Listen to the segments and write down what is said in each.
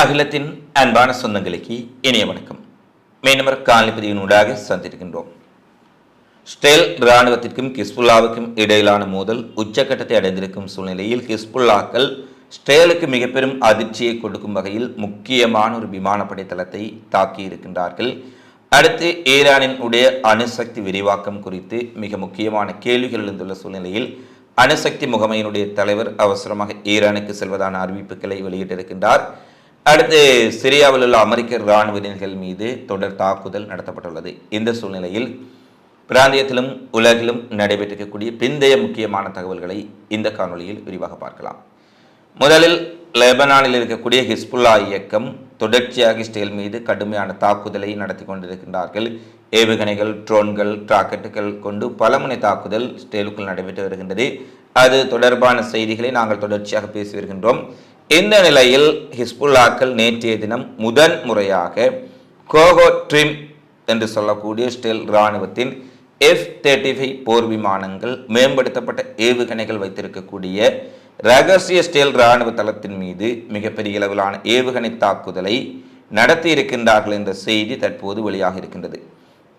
அகிலத்தின் அன்பான சொந்தங்களுக்கு இனிய வணக்கம். மீனவர் காலிப்பதியின் ஊடாக சந்திருக்கின்றோம் ஸ்டெல் இராணுவத்திற்கும் கிஸ்புல்லாவுக்கும் இடையிலான மோதல் உச்சக்கட்டத்தை அடைந்திருக்கும் சூழ்நிலையில் கிஸ்புல்லாக்கள் ஸ்டேலுக்கு மிக பெரும் அதிர்ச்சியை கொடுக்கும் வகையில் முக்கியமான ஒரு விமானப்படை தளத்தை தாக்கியிருக்கின்றார்கள் அடுத்து ஈரானின் உடைய அணுசக்தி விரிவாக்கம் குறித்து மிக முக்கியமான கேள்விகள் எழுந்துள்ள சூழ்நிலையில் அணுசக்தி முகமையினுடைய தலைவர் அவசரமாக ஈரானுக்கு செல்வதான அறிவிப்புகளை வெளியிட்டிருக்கின்றார். அடுத்து சிரியாவில் உள்ள அமெரிக்க இராணுவர்கள் மீது தொடர் தாக்குதல் நடத்தப்பட்டுள்ளது. இந்த சூழ்நிலையில் பிராந்தியத்திலும் உலகிலும் நடைபெற்றிருக்கக்கூடிய பிந்தைய முக்கியமான தகவல்களை இந்த காணொலியில் விரிவாக பார்க்கலாம். முதலில் லெபனானில் இருக்கக்கூடிய ஹிஸ்புல்லா இயக்கம் தொடர்ச்சியாக இஸ்ரேல் மீது கடுமையான தாக்குதலை நடத்தி கொண்டிருக்கின்றார்கள். ஏவுகணைகள் ட்ரோன்கள் ராக்கெட்டுகள் கொண்டு பலமுனை தாக்குதல் இஸ்ரேலுக்குள் நடைபெற்று வருகின்றது. அது தொடர்பான செய்திகளை நாங்கள் தொடர்ச்சியாக பேசி வருகின்றோம். இந்த நிலையில் ஹிஸ்புல்லாக்கள் நேற்றைய தினம் முதன் முறையாக கோகோ ட்ரிம் என்று சொல்லக்கூடிய ஸ்டெல் இராணுவத்தின் எஃப் தேர்ட்டி ஃபைவ் போர் விமானங்கள் மேம்படுத்தப்பட்ட ஏவுகணைகள் வைத்திருக்கக்கூடிய ரகசிய ஸ்டேல் இராணுவ தளத்தின் மீது மிகப்பெரிய அளவிலான ஏவுகணை தாக்குதலை நடத்தி இருக்கின்றார்கள் என்ற செய்தி தற்போது வெளியாக இருக்கின்றது.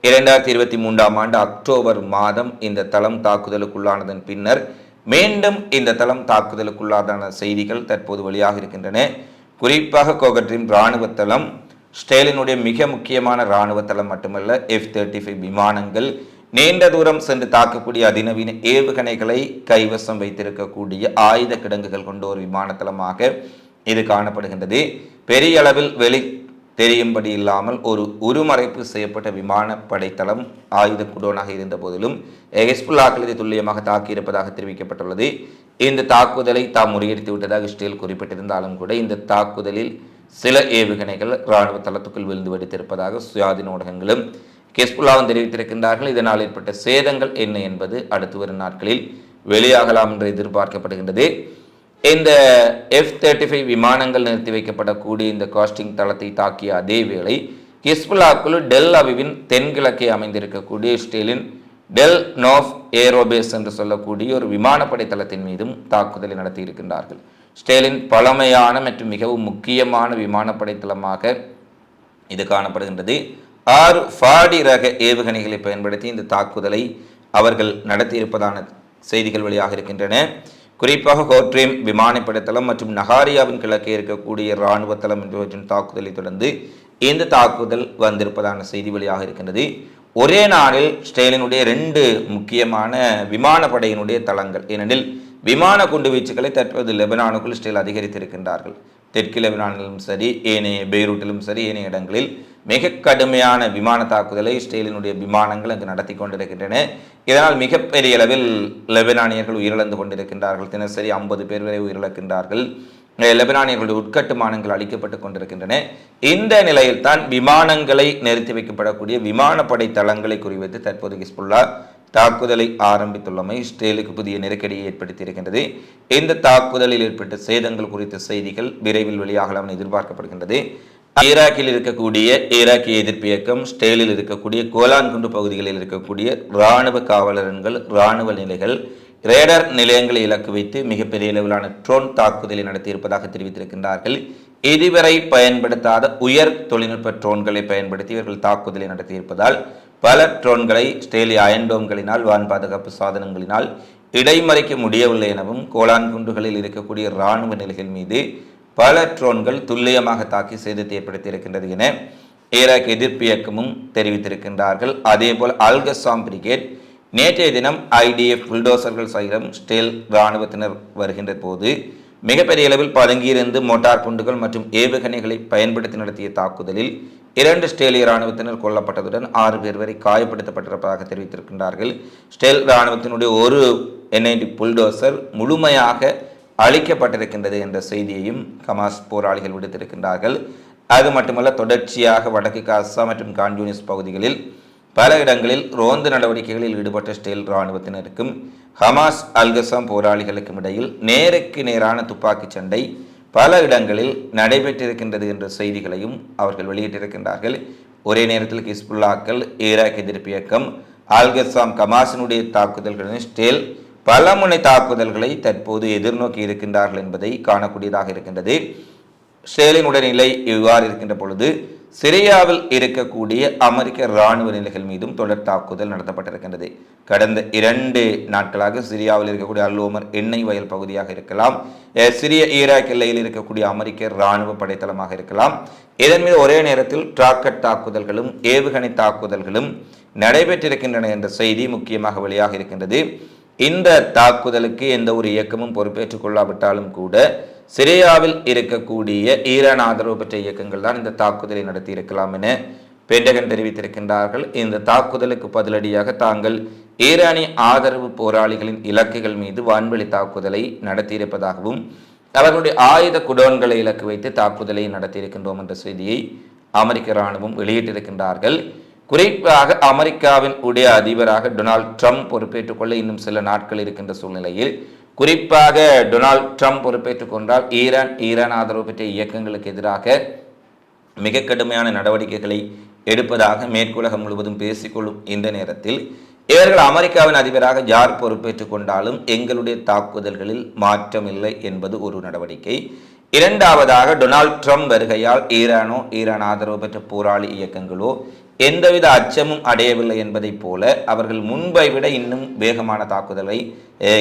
இரண்டாயிரத்தி இருபத்தி மூன்றாம் ஆண்டு அக்டோபர் மாதம் இந்த தளம் தாக்குதலுக்குள்ளானதன் பின்னர் மீண்டும் இந்த தளம் தாக்குதலுக்குள்ளாதான செய்திகள் தற்போது வெளியாக இருக்கின்றன. குறிப்பாக கோகட்டின் இராணுவ தளம் ஸ்டேலினுடைய மிக முக்கியமான இராணுவ தளம் மட்டுமல்ல எஃப் தேர்ட்டி ஃபைவ் விமானங்கள் நீண்ட தூரம் சென்று தாக்கக்கூடிய அதிநவீன ஏவுகணைகளை கைவசம் வைத்திருக்கக்கூடிய ஆயுத கிடங்குகள் கொண்ட ஒரு விமானத்தளமாக இது காணப்படுகின்றது. பெரிய அளவில் வெளி தெரியும்படி இல்லாமல் ஒரு உருமறைப்பு செய்யப்பட்ட விமானப்படை தளம் ஆயுத குடோனாக இருந்த போதிலும் ஹெஸ்புல்லாக்கள் இதை துல்லியமாக தாக்கியிருப்பதாக தெரிவிக்கப்பட்டுள்ளது. இந்த தாக்குதலை தாம் முறியடித்து விட்டதாக இஸ்ரேல் குறிப்பிட்டிருந்தாலும் கூட இந்த தாக்குதலில் சில ஏவுகணைகள் இராணுவ தளத்துக்குள் விழுந்து வெடித்திருப்பதாக சுயாதீன ஊடகங்களும் கெஸ்புல்லாவும் தெரிவித்திருக்கின்றார்கள். இதனால் ஏற்பட்ட சேதங்கள் என்ன என்பது அடுத்து வரும் நாட்களில் வெளியாகலாம் என்று எதிர்பார்க்கப்படுகின்றது. இந்த எஃப் தேர்ட்டி ஃபைவ் விமானங்கள் நிறுத்தி வைக்கப்படக்கூடிய இந்த காஸ்டிங் தளத்தை தாக்கிய அதே வேளை ஹிஸ்புல்லாக்குழு டெல் அவிவின் தென்கிழக்கே அமைந்திருக்கக்கூடிய இஸ்ரேலின் டெல் நோஃப் ஏரோபேஸ் என்று சொல்லக்கூடிய ஒரு விமானப்படை தளத்தின் மீதும் தாக்குதலை நடத்தியிருக்கின்றார்கள். ஸ்டேலின் பழமையான மற்றும் மிகவும் முக்கியமான விமானப்படை தளமாக இது காணப்படுகின்றது. ஆறு ஃபாடி ரக ஏவுகணைகளை பயன்படுத்தி இந்த தாக்குதலை அவர்கள் நடத்தியிருப்பதான செய்திகள் வெளியாக இருக்கின்றன. குறிப்பாக ஹோட்ரேம் விமானப்படைத்தளம் மற்றும் நகாரியாவின் கிழக்கே இருக்கக்கூடிய இராணுவ தளம் என்பவற்றின் தாக்குதலை தொடர்ந்து இந்த தாக்குதல் வந்திருப்பதான செய்தி வெளியாக இருக்கின்றது. ஒரே நாளில் ஸ்டெயிலினுடைய ரெண்டு முக்கியமான விமானப்படையினுடைய தளங்கள் ஏனெனில் விமான குண்டு வீச்சுகளை தற்போது லெபனானுக்குள் ஸ்டெயில் அதிகரித்திருக்கின்றார்கள். தெற்கு லெபனானிலும் சரி ஏனைய பெய்ரூட்டிலும் சரி ஏனைய இடங்களில் மிக கடுமையான விமான தாக்குதலை இஸ்ரேலினுடைய விமானங்கள் அங்கு நடத்தி கொண்டிருக்கின்றன. இதனால் மிகப்பெரிய அளவில் லெபனானியர்கள் உயிரிழந்து கொண்டிருக்கின்றார்கள். தினசரி ஐம்பது பேர் வரை உயிரிழக்கின்றார்கள். லெபனானியர்களுடைய உட்கட்டுமானங்கள் அளிக்கப்பட்டு கொண்டிருக்கின்றன. இந்த நிலையில் தான் விமானங்களை நிறுத்தி வைக்கப்படக்கூடிய விமானப்படை தளங்களை குறிவைத்து தற்போது ஹிஸ்புல்லா தாக்குதலை ஆரம்பித்துள்ளமை இஸ்ரேலுக்கு புதிய நெருக்கடியை ஏற்படுத்தியிருக்கின்றது. இந்த தாக்குதலில் ஏற்பட்ட சேதங்கள் குறித்த செய்திகள் விரைவில் வெளியாகலாம் என எதிர்பார்க்கப்படுகின்றது. ஈராக்கில் இருக்கக்கூடிய ஈராக்கிய எதிர்ப்பு இயக்கம் ஸ்டேலில் இருக்கக்கூடிய கோலான்குண்டு பகுதிகளில் இருக்கக்கூடிய இராணுவ காவலர்கள் இராணுவ நிலைகள் ரேடர் நிலையங்களை இலக்கு வைத்து மிகப்பெரிய அளவிலான ட்ரோன் தாக்குதலை நடத்தியிருப்பதாக தெரிவித்திருக்கின்றார்கள். இதுவரை பயன்படுத்தாத உயர் தொழில்நுட்ப ட்ரோன்களை பயன்படுத்தி இவர்கள் தாக்குதலை நடத்தியிருப்பதால் பல ட்ரோன்களை ஸ்டேலிய அயன்டோம்களினால் வான் பாதுகாப்பு சாதனங்களினால் இடைமறைக்க முடியவில்லை எனவும் கோலான் குண்டுகளில் இருக்கக்கூடிய இராணுவ நிலைகள் மீது பல ட்ரோன்கள் துல்லியமாக தாக்கி சேதத்தை ஏற்படுத்தியிருக்கின்றது என ஈராக் எதிர்ப்பு இயக்கமும் தெரிவித்திருக்கின்றார்கள். அதேபோல் அல்கசாம் பிரிகேட் நேற்றைய தினம் ஐடிஎஃப் புல்டோசர்கள் சைரம் ஸ்டேல் இராணுவத்தினர் வருகின்ற போது மிகப்பெரிய அளவில் பதுங்கியிருந்து மோட்டார் குண்டுகள் மற்றும் ஏவுகணைகளை பயன்படுத்தி நடத்திய தாக்குதலில் இரண்டு ஸ்டேலிய இராணுவத்தினர் கொல்லப்பட்டதுடன் ஆறு பேர் வரை காயப்படுத்தப்பட்டிருப்பதாக தெரிவித்திருக்கின்றார்கள். ஸ்டேல் இராணுவத்தினுடைய ஒரு என்ஐடி புல்டோசர் முழுமையாக அளிக்கப்பட்டிருக்கின்றது என்ற செய்தியையும் ஹமாஸ் போராளிகள் விடுத்திருக்கின்றார்கள். அது மட்டுமல்ல தொடர்ச்சியாக வடக்கு காசா மற்றும் கான்யூனிஸ் பகுதிகளில் பல இடங்களில் ரோந்து நடவடிக்கைகளில் ஈடுபட்ட ஸ்டேல் இராணுவத்தினருக்கும் ஹமாஸ் அல்கசாம் போராளிகளுக்கும் இடையில் நேருக்கு நேரான துப்பாக்கிச் சண்டை பல இடங்களில் நடைபெற்றிருக்கின்றது என்ற செய்திகளையும் அவர்கள் வெளியிட்டிருக்கின்றார்கள். ஒரே நேரத்தில் ஹிஸ்புல்லாக்கள் ஈராக் எதிர்ப்பு இயக்கம் அல்கசாம் கமாசினுடைய தாக்குதல்களுடன் ஸ்டேல் பல முனை தாக்குதல்களை தற்போது எதிர்நோக்கி இருக்கின்றார்கள் என்பதை காணக்கூடியதாக இருக்கின்றது. ஸ்டேலின் உடல்நிலை இவ்வாறு இருக்கின்ற பொழுது சிரியாவில் இருக்கக்கூடிய அமெரிக்க இராணுவ நிலைகள் மீதும் தொடர் தாக்குதல் நடத்தப்பட்டிருக்கின்றது. கடந்த இரண்டு நாட்களாக சிரியாவில் இருக்கக்கூடிய அல்லோமர் எண்ணெய் வயல் பகுதியாக இருக்கலாம் சிரிய ஈராக் எல்லையில் இருக்கக்கூடிய அமெரிக்க இராணுவ படைத்தளமாக இருக்கலாம். இதன் மீது ஒரே நேரத்தில் டிராக்கட் தாக்குதல்களும் ஏவுகணை தாக்குதல்களும் நடைபெற்றிருக்கின்றன என்ற செய்தி முக்கியமாக வெளியாக இருக்கின்றது. இந்த தாக்குதலுக்கு எந்த ஒரு இயக்கமும் பொறுப்பேற்றுக் கொள்ளாவிட்டாலும் கூட சிரியாவில் இருக்கக்கூடிய ஈரான் ஆதரவு பெற்ற இயக்கங்கள் தான் இந்த தாக்குதலை நடத்தியிருக்கலாம் என பென்டகன் தெரிவித்திருக்கின்றார்கள். இந்த தாக்குதலுக்கு பதிலடியாக தாங்கள் ஈரானிய ஆதரவு போராளிகளின் இலக்குகள் மீது வான்வெளி தாக்குதலை நடத்தியிருப்பதாகவும் அவர்களுடைய ஆயுத குடோன்களை இலக்கு வைத்து தாக்குதலை நடத்தியிருக்கின்றோம் என்ற செய்தியை அமெரிக்க இராணுவம் வெளியிட்டிருக்கின்றார்கள். குறிப்பாக அமெரிக்காவின் உடைய அதிபராக டொனால்ட் ட்ரம்ப் பொறுப்பேற்றுக் கொள்ள இன்னும் சில நாட்கள் இருக்கின்ற சூழ்நிலையில் குறிப்பாக டொனால்ட் ட்ரம்ப் பொறுப்பேற்றுக் கொண்டால் ஈரான் ஈரான் ஆதரவு பெற்ற இயக்கங்களுக்கு எதிராக மிக கடுமையான நடவடிக்கைகளை எடுப்பதாக மேற்குலகம் முழுவதும் பேசிக்கொள்ளும் இந்த நேரத்தில் இவர்கள் அமெரிக்காவின் அதிபராக யார் பொறுப்பேற்றுக் கொண்டாலும் எங்களுடைய தாக்குதல்களில் மாற்றமில்லை என்பது ஒரு நடவடிக்கை. இரண்டாவதாக டொனால்ட் ட்ரம்ப் வருகையால் ஈரானோ ஈரான் ஆதரவு பெற்ற போராளி இயக்கங்களோ எந்தவித அச்சமும் அடையவில்லை என்பதைப் போல அவர்கள் முன்பை விட இன்னும் வேகமான தாக்குதலை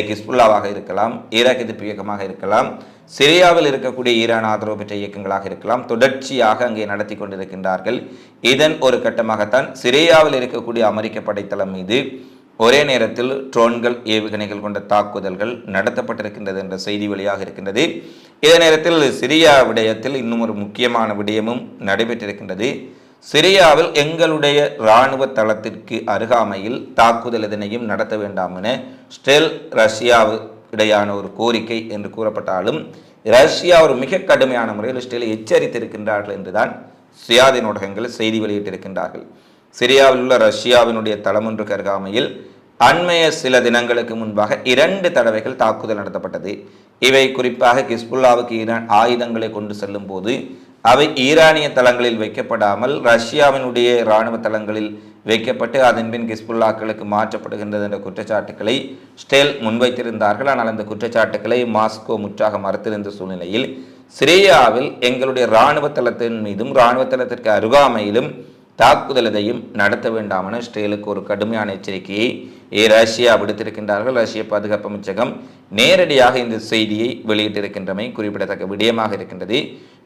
கிஸ்புல்லாவாக இருக்கலாம் ஈராக் எதிர்ப்பு இயக்கமாக இருக்கலாம் சிரியாவில் இருக்கக்கூடிய ஈரான் ஆதரவு பெற்ற இயக்கங்களாக இருக்கலாம் தொடர்ச்சியாக அங்கே நடத்தி கொண்டிருக்கின்றார்கள். இதன் ஒரு கட்டமாகத்தான் சிரியாவில் இருக்கக்கூடிய அமெரிக்க படைத்தளம் மீது ஒரே நேரத்தில் ட்ரோன்கள் ஏவுகணைகள் கொண்ட தாக்குதல்கள் நடத்தப்பட்டிருக்கின்றது என்ற செய்தி வெளியாக இருக்கின்றது. இதே நேரத்தில் சிரியா விடயத்தில் இன்னும் ஒரு முக்கியமான விடயமும் நடைபெற்றிருக்கின்றது. சிரியாவில் எங்களுடைய இராணுவ தளத்திற்கு அருகாமையில் தாக்குதல் எதனையும் நடத்த வேண்டாம் என ஸ்டெல் ரஷ்யாவு இடையான ஒரு கோரிக்கை என்று கூறப்பட்டாலும் ரஷ்யா ஒரு மிக கடுமையான முறையில் ஸ்டெலை எச்சரித்திருக்கின்றார்கள் என்றுதான் சுயாதீன ஊடகங்கள் செய்தி வெளியிட்டிருக்கின்றார்கள். சிரியாவில் உள்ள ரஷ்யாவினுடைய தளமொன்றுக்கு அருகாமையில் அண்மைய சில தினங்களுக்கு முன்பாக இரண்டு தடவைகள் தாக்குதல் நடத்தப்பட்டது. இவை குறிப்பாக கிஸ்புல்லாவுக்கு ஈரான் ஆயுதங்களை கொண்டு செல்லும் போது அவை ஈரானிய தளங்களில் வைக்கப்படாமல் ரஷ்யாவினுடைய இராணுவ தளங்களில் வைக்கப்பட்டு அதன்பின் கிஸ்புல்லாக்களுக்கு மாற்றப்படுகின்றது என்ற குற்றச்சாட்டுக்களை ஸ்டேல் முன்வைத்திருந்தார்கள். ஆனால் அந்த குற்றச்சாட்டுக்களை மாஸ்கோ முற்றாக மறுத்திருந்த சூழ்நிலையில் சிரியாவில் எங்களுடைய இராணுவ தளத்தின் மீதும் இராணுவ தளத்திற்கு அருகாமையிலும் தாக்குதலதையும் நடத்த வேண்டாம் என ஸ்டேலுக்கு ஒரு கடுமையான எச்சரிக்கையை ஏ ரஷ்யா விடுத்திருக்கின்றார்கள். ரஷ்ய பாதுகாப்பு அமைச்சகம் நேரடியாக இந்த செய்தியை வெளியிட்டிருக்கின்றமை குறிப்பிடத்தக்க விடயமாக இருக்கின்றது.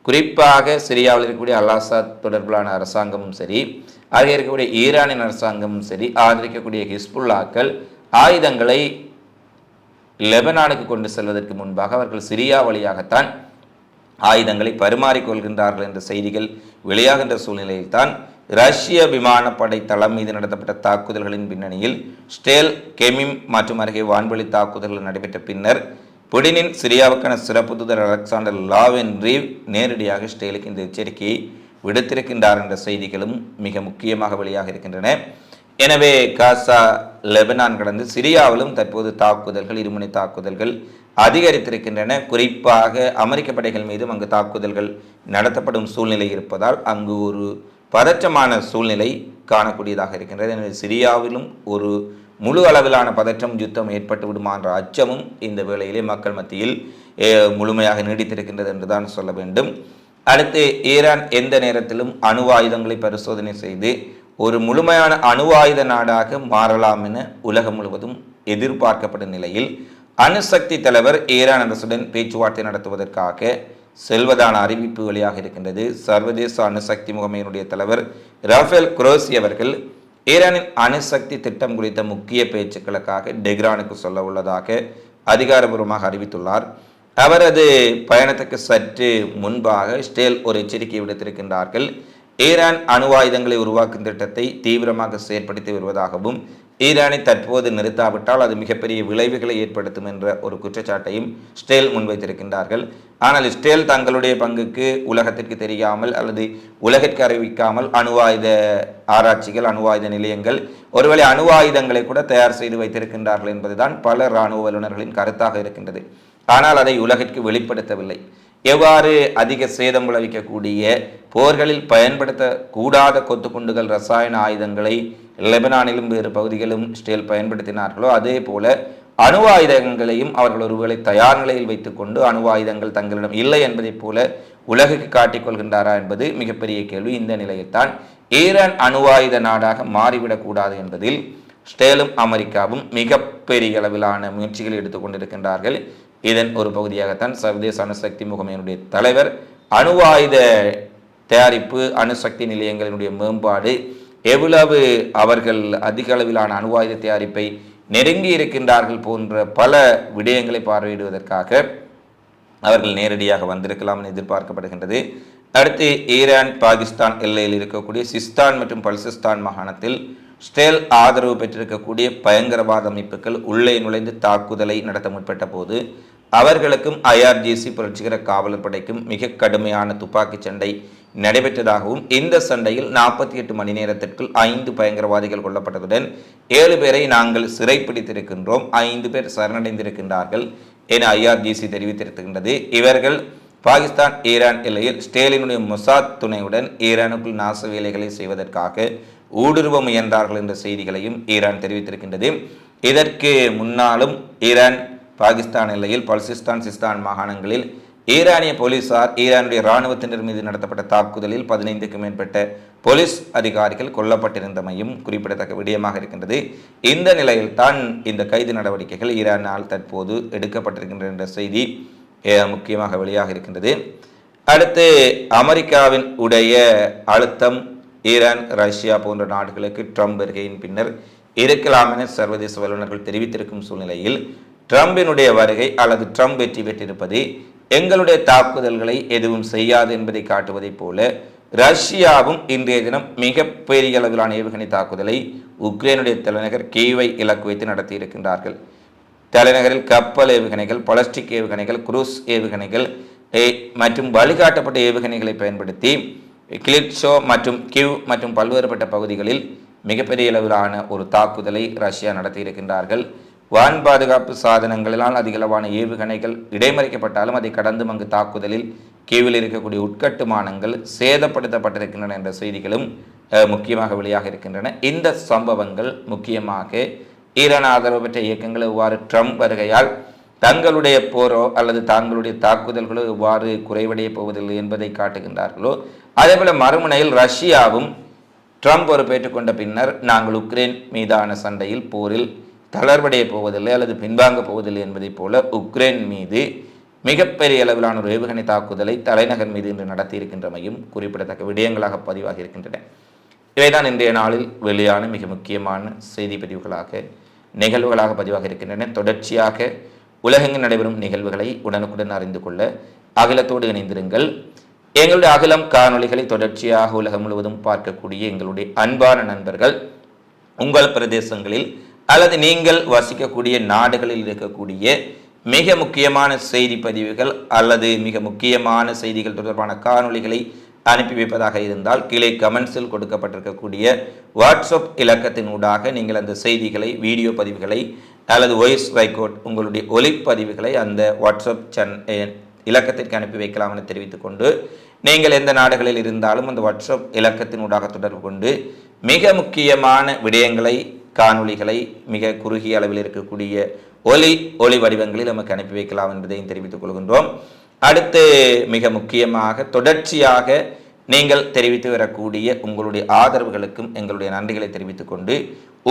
குறிப்பாக சிரியாவில் இருக்கக்கூடிய அல்லாசாத் தொடர்பிலான அரசாங்கமும் சரி அங்கே இருக்கக்கூடிய ஈரானின் அரசாங்கமும் சரி ஆதரிக்கக்கூடிய ஹிஸ்புல்லாக்கள் ஆயுதங்களை லெபனானுக்கு கொண்டு செல்வதற்கு முன்பாக அவர்கள் சிரியா வழியாகத்தான் ஆயுதங்களை பரிமாறிக்கொள்கின்றார்கள் என்ற செய்திகள் வெளியாகின்ற சூழ்நிலையில்தான் ரஷ்ய விமானப்படை தளம் மீது நடத்தப்பட்ட தாக்குதல்களின் பின்னணியில் ஸ்டேல் கெமிம் மற்றும் அருகே வான்வெளி தாக்குதல்கள் நடைபெற்ற பின்னர் புடினின் சிரியாவுக்கான சிறப்பு தூதர் அலெக்சாண்டர் லாவென் ரீவ் நேரடியாக இஸ்ரேலுக்கு இந்த எச்சரிக்கையை விடுத்திருக்கின்றார் என்ற செய்திகளும் மிக முக்கியமாக வெளியாக இருக்கின்றன. எனவே காசா லெபனான் கடந்து சிரியாவிலும் தற்போது தாக்குதல்கள் இருமுனை தாக்குதல்கள் அதிகரித்திருக்கின்றன. குறிப்பாக அமெரிக்க படைகள் மீதும் அங்கு தாக்குதல்கள் நடத்தப்படும் சூழ்நிலை இருப்பதால் அங்கு ஒரு பதற்றமான சூழ்நிலை காணக்கூடியதாக இருக்கின்றது. எனவே சிரியாவிலும் ஒரு முழு அளவிலான பதற்றம் யுத்தம் ஏற்பட்டு விடுமா என்ற அச்சமும் இந்த வேளையிலே மக்கள் மத்தியில் முழுமையாக நீடித்திருக்கின்றது என்றுதான் சொல்ல வேண்டும். அடுத்து ஈரான் எந்த நேரத்திலும் அணு ஆயுதங்களை பரிசோதனை செய்து ஒரு முழுமையான அணு ஆயுத நாடாக மாறலாம் என உலகம் முழுவதும் எதிர்பார்க்கப்படும் நிலையில் அணுசக்தி தலைவர் ஈரான் அரசுடன் பேச்சுவார்த்தை நடத்துவதற்காக செல்வதான அறிவிப்பு வெளியாக இருக்கின்றது. சர்வதேச அணுசக்தி முகமையினுடைய தலைவர் ரஃபேல் குரோசி அவர்கள் ஈரானின் அணுசக்தி திட்டம் குறித்த முக்கிய பேச்சுக்களுக்காக டெஹ்ரானுக்கு சொல்ல உள்ளதாக அதிகாரபூர்வமாக அறிவித்துள்ளார். அவரது பயணத்துக்கு சற்று முன்பாக ஸ்டேல் ஒரு எச்சரிக்கை விடுத்திருக்கின்றார்கள். ஈரான் அணு ஆயுதங்களை உருவாக்கும் திட்டத்தை தீவிரமாக செயற்படுத்தி வருவதாகவும் ஈரானை தற்போது நிறுத்தாவிட்டால் அது மிகப்பெரிய விளைவுகளை ஏற்படுத்தும் என்ற ஒரு குற்றச்சாட்டையும் ஸ்டேல் முன்வைத்திருக்கின்றார்கள். ஆனால் ஸ்டேல் தங்களுடைய பங்குக்கு உலகத்திற்கு தெரியாமல் அல்லது உலகிற்கு அறிவிக்காமல் அணு ஆயுத ஆராய்ச்சிகள் அணு ஆயுத நிலையங்கள் ஒருவேளை அணு ஆயுதங்களை கூட தயார் செய்து வைத்திருக்கின்றார்கள் என்பதுதான் பல இராணுவ வல்லுநர்களின் கருத்தாக இருக்கின்றது. ஆனால் அதை உலகிற்கு வெளிப்படுத்தவில்லை. எவ்வாறு அதிக சேதம் விளைவிக்கக்கூடிய போர்களில் பயன்படுத்தக்கூடாத கொத்துக்குண்டுகள் ரசாயன ஆயுதங்களை லெபனானிலும் வேறு பகுதிகளிலும் ஸ்டேல் பயன்படுத்தினார்களோ அதே போல அணு ஆயுதங்களையும் அவர்கள் ஒருவேளை தயார் நிலையில் வைத்துக்கொண்டு அணு ஆயுதங்கள் தங்களிடம் இல்லை என்பதைப் போல உலகுக்கு காட்டிக் கொள்கின்றாரா என்பது மிகப்பெரிய கேள்வி. இந்த நிலையில்தான் ஈரான் அணுவாயுத நாடாக மாறிவிடக்கூடாது என்பதில் ஸ்டேலும் அமெரிக்காவும் மிகப்பெரிய அளவிலான முயற்சிகள் எடுத்துக்கொண்டிருக்கின்றார்கள் இதன் ஒரு பகுதியாகத்தான் சர்வதேச அணுசக்தி முகமையினுடைய தலைவர் அணுவாயுத தயாரிப்பு அணுசக்தி நிலையங்களினுடைய மேம்பாடு எவ்வளவு அவர்கள் அதிக அளவிலான அணுவாயுத தயாரிப்பை நெருங்கி இருக்கின்றார்கள் போன்ற பல விடயங்களை பார்வையிடுவதற்காக அவர்கள் நேரடியாக வந்திருக்கலாம் என எதிர்பார்க்கப்படுகின்றது. அடுத்து ஈரான் பாகிஸ்தான் எல்லையில் இருக்கக்கூடிய சிஸ்தான் மற்றும் பல்சிஸ்தான் மாகாணத்தில் ஸ்டேல் ஆதரவு பெற்றிருக்கக்கூடிய பயங்கரவாத அமைப்புகள் உள்ளே நுழைந்து தாக்குதலை நடத்த முற்பட்ட போது அவர்களுக்கும் ஐஆர்ஜிசி புரட்சிகர காவலர் படைக்கும் மிக கடுமையான துப்பாக்கி சண்டை நடைபெற்றதாகவும் இந்த சண்டையில் நாற்பத்தி எட்டு மணி நேரத்திற்குள் ஐந்து பயங்கரவாதிகள் கொல்லப்பட்டதுடன் ஏழு பேரை நாங்கள் சிறைப்பிடித்திருக்கின்றோம் ஐந்து பேர் சரணடைந்திருக்கின்றார்கள் என ஐஆர்ஜிசி தெரிவித்திருக்கின்றது. இவர்கள் பாகிஸ்தான் ஈரான் எல்லையில் ஸ்டேலினுடைய மொசாத் துணையுடன் ஈரானுக்குள் நாச வேலைகளை செய்வதற்காக ஊடுருவ முயன்றார்கள் என்ற செய்திகளையும் ஈரான் தெரிவித்திருக்கின்றது. இதற்கு முன்னாலும் ஈரான் பாகிஸ்தான் எல்லையில் பல்சிஸ்தான் சிஸ்தான் மாகாணங்களில் ஈரானிய போலீசார் ஈரானுடைய இராணுவத்தினர் மீது நடத்தப்பட்ட தாக்குதலில் பதினைந்துக்கும் மேற்பட்ட போலீஸ் அதிகாரிகள் கொல்லப்பட்டிருந்தமையும் குறிப்பிடத்தக்க விடயமாக இருக்கின்றது. இந்த நிலையில் தான் இந்த கைது நடவடிக்கைகள் ஈரானால் தற்போது எடுக்கப்பட்டிருக்கின்றன என்ற செய்தி முக்கியமாக வெளியாக இருக்கின்றது. அடுத்து அமெரிக்காவின் உடைய அழுத்தம் ஈரான் ரஷ்யா போன்ற நாடுகளுக்கு ட்ரம்ப் வருகையின் பின்னர் இருக்கலாம் என சர்வதேச வல்லுநர்கள் தெரிவித்திருக்கும் சூழ்நிலையில் ட்ரம்பினுடைய வருகை அல்லது ட்ரம்ப் வெற்றி பெற்றிருப்பது எங்களுடைய தாக்குதல்களை எதுவும் செய்யாது என்பதை காட்டுவதைப் போல ரஷ்யாவும் இன்றைய தினம் மிகப்பெரிய அளவிலான ஏவுகணை தாக்குதலை உக்ரைனுடைய தலைநகர் கீவை இலக்கு வைத்து நடத்தியிருக்கின்றார்கள். தலைநகரில் கப்பல் ஏவுகணைகள் பலஸ்டிக் ஏவுகணைகள் குரூஸ் ஏவுகணைகள் மற்றும் வழிகாட்டப்பட்ட ஏவுகணைகளை பயன்படுத்தி கிளிட்ஷோ மற்றும் கிவ் மற்றும் பல்வேறுபட்ட பகுதிகளில் மிகப்பெரிய அளவிலான ஒரு தாக்குதலை ரஷ்யா நடத்தியிருக்கின்றார்கள். வான் பாதுகாப்பு சாதனங்களினால் அதிகளவான ஏவுகணைகள் இடைமறிக்கப்பட்டாலும் அதை கடந்தும் அங்கு தாக்குதலில் கீவில் இருக்கக்கூடிய உட்கட்டுமானங்கள் சேதப்படுத்தப்பட்டிருக்கின்றன என்ற செய்திகளும் முக்கியமாக வெளியாக இருக்கின்றன. இந்த சம்பவங்கள் முக்கியமாக ஈரான் ஆதரவு பெற்ற இயக்கங்கள் இவ்வாறு ட்ரம்ப் வருகையால் தங்களுடைய போரோ அல்லது தாங்களுடைய தாக்குதல்களோ இவ்வாறு குறைவடைய போவதில்லை என்பதை காட்டுகின்றார்களோ அதேபோல மறுமுனையில் ரஷ்யாவும் ட்ரம்ப் பொறுப்பேற்றுக் கொண்ட பின்னர் நாங்கள் உக்ரைன் மீதான சண்டையில் போரில் தளர்வடைய போவதில்லை அல்லது பின்வாங்க போவதில்லை என்பதைப் போல உக்ரைன் மீது மிகப்பெரிய அளவிலான ஒரு ஏவுகணை தாக்குதலை தலைநகர் மீது இன்று நடத்தியிருக்கின்றமையும் குறிப்பிடத்தக்க விடயங்களாக பதிவாகி இருக்கின்றன. இவைதான் இன்றைய நாளில் வெளியான மிக முக்கியமான செய்தி பதிவுகளாக நிகழ்வுகளாக பதிவாக இருக்கின்றன. தொடர்ச்சியாக உலகெங்கு நடைபெறும் நிகழ்வுகளை உடனுக்குடன் அறிந்து கொள்ள அகிலத்தோடு இணைந்திருங்கள். எங்களுடைய அகிலம் காணொலிகளை தொடர்ச்சியாக உலகம் முழுவதும் பார்க்கக்கூடிய எங்களுடைய அன்பான நண்பர்கள் உங்கள் பிரதேசங்களில் அல்லது நீங்கள் வசிக்கக்கூடிய நாடுகளில் இருக்கக்கூடிய மிக முக்கியமான செய்தி பதிவுகள் அல்லது மிக முக்கியமான செய்திகள் தொடர்பான காணொலிகளை அனுப்பி வைப்பதாக இருந்தால் கீழே கமெண்ட்ஸில் கொடுக்கப்பட்டிருக்கக்கூடிய வாட்ஸ்அப் இலக்கத்தின் ஊடாக நீங்கள் அந்த செய்திகளை வீடியோ பதிவுகளை அல்லது வாய்ஸ் ரெக்கார்ட் உங்களுடைய ஒலிப்பதிவுகளை அந்த வாட்ஸ்அப் சன் இலக்கத்திற்கு அனுப்பி வைக்கலாம் என தெரிவித்துக்கொண்டு நீங்கள் எந்த நாடுகளில் இருந்தாலும் அந்த வாட்ஸ்அப் இலக்கத்தின் ஊடாக தொடர்பு கொண்டு மிக முக்கியமான விடயங்களை காணொளிகளை மிக குறுகிய அளவில் இருக்கக்கூடிய ஒலி ஒளி வடிவங்களில் நமக்கு அனுப்பி வைக்கலாம் என்பதையும் தெரிவித்துக் கொள்கின்றோம். அடுத்து மிக முக்கியமாக தொடர்ச்சியாக நீங்கள் தெரிவித்து வரக்கூடிய உங்களுடைய ஆதரவுகளுக்கும் எங்களுடைய நன்றிகளை தெரிவித்துக் கொண்டு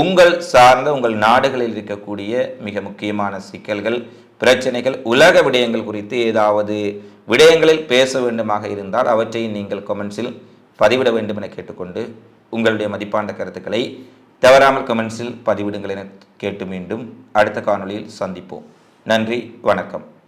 உங்கள் சார்ந்த உங்கள் நாடுகளில் இருக்கக்கூடிய மிக முக்கியமான சிக்கல்கள் பிரச்சனைகள் உலக விடயங்கள் குறித்து ஏதாவது விடயங்களில் பேச வேண்டுமாக இருந்தால் அவற்றை நீங்கள் கமெண்ட்ஸில் பதிவிட வேண்டும் என கேட்டுக்கொண்டு உங்களுடைய மதிப்பாண்ட கருத்துக்களை தவறாமல் கமெண்ட்ஸில் பதிவிடுங்கள் என கேட்டு மீண்டும் அடுத்த காணொளியில் சந்திப்போம். நன்றி வணக்கம்.